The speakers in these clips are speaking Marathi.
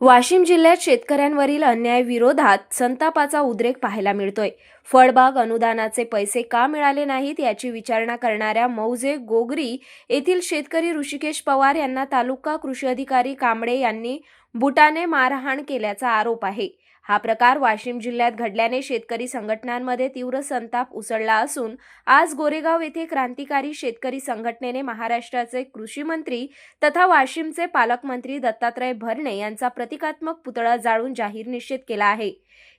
वाशिम जिल्ह्यात शेतकऱ्यांवरील अन्याय विरोधात संतापाचा उद्रेक पाहायला मिळतोय. फळबाग अनुदानाचे पैसे का मिळाले नाहीत याची विचारणा करणाऱ्या मौजे गोगरी येथील शेतकरी ऋषिकेश पवार यांना तालुका कृषी अधिकारी कांबळे यांनी बुटाने मारहाण केल्याचा आरोप आहे. हा प्रकार वाशिम जिल्ह्यात घडल्याने शेतकरी संघटनांमध्ये तीव्र संताप उसळला असून आज गोरेगाव येथे क्रांतिकारी शेतकरी संघटनेने महाराष्ट्राचे कृषी मंत्री तथा वाशिमचे पालकमंत्री दत्तात्रय भरणे यांचा प्रतिकात्मक पुतळा जाळून जाहीर निषेध केला आहे.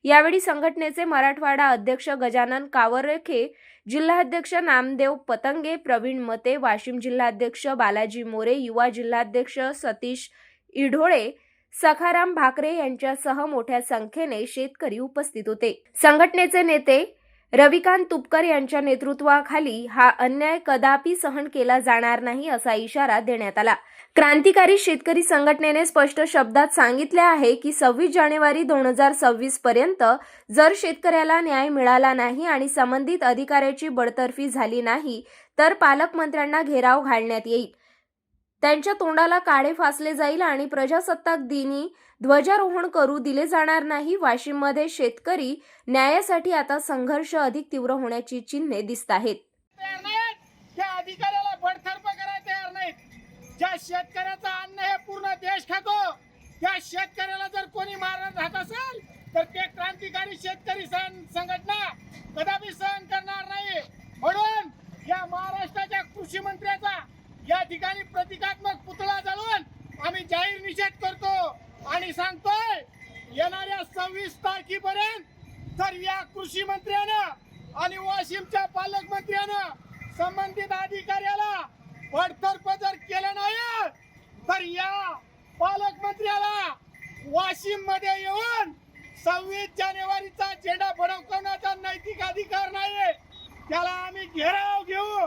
यावेळी संघटनेचे मराठवाडा अध्यक्ष गजानन कावरखे जिल्हाध्यक्ष नामदेव पतंगे प्रवीण मते वाशिम जिल्हाध्यक्ष बालाजी मोरे युवा जिल्हाध्यक्ष सतीश इढोळे सखाराम भाकरे यांच्यासह मोठ्या संख्येने शेतकरी उपस्थित होते. संघटनेचे नेते रविकांत तुपकर यांच्या नेतृत्वाखाली हा अन्याय कदापि सहन केला जाणार नाही असा इशारा देण्यात आला. क्रांतिकारी शेतकरी संघटनेने स्पष्ट शब्दात सांगितले आहे की सव्वीस जानेवारी दोन हजार सव्वीस पर्यंत जर शेतकऱ्याला न्याय मिळाला नाही आणि संबंधित अधिकाऱ्याची बडतर्फी झाली नाही तर पालकमंत्र्यांना घेराव घालण्यात येईल. त्यांच्या तोंडाला काळे फासले जाईल आणि प्रजासत्ताक दिनी ध्वजारोहण करू दिले जाणार नाही. वाशिममध्ये शेतकरी न्यायासाठी आता संघर्ष अधिक तीव्र होण्याची चिन्हे दिसत आहेत. ज्या शेतकऱ्याचं अन्न हे पूर्ण देश खातो त्या शेतकऱ्याला जर कोणी मारत राहत असेल तर ते क्रांतिकारी शेतकरी सं- संघटना कदापि सहन करणार नाही. म्हणून या महाराष्ट्राच्या कृषी मंत्र्याचा या ठिकाणी प्रतिकात्मक पुतळा जाळून आम्ही जाहीर निषेध करतो आणि सांगतोय येणाऱ्या सव्वीस तारखेपर्यंत जर या कृषी मंत्र्यानं आणि वाशिमच्या पालकमंत्र्यानं संबंधित अधिकाऱ्याला बडतर्फ जर केलं नाही तर या पालकमंत्र्याला वाशिममध्ये येऊन सव्वीस जानेवारीचा झेंडा फडकवण्याचा नैतिक अधिकार नाही त्याला आम्ही घेराव घेऊ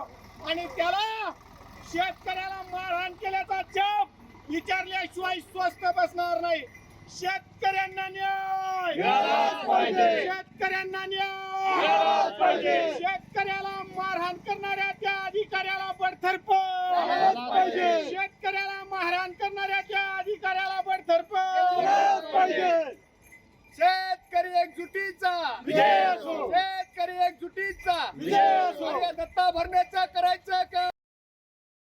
आणि त्याला शेतकऱ्याला मारहाण केल्याचा जाब विचारल्याशिवाय स्वस्त बसणार नाही. शेतकऱ्यांना न्याय! शेतकऱ्यांना न्याय! शेतकऱ्याला मारहाण करणाऱ्या त्या अधिकाऱ्याला बडथर्प शेतकऱ्याला मारहाण करणाऱ्या त्या अधिकाऱ्याला बडथर्प शेतकरी एकजुटीचा! शेतकरी एक एकजुटीचा दत्ता भरण्याचा करायचा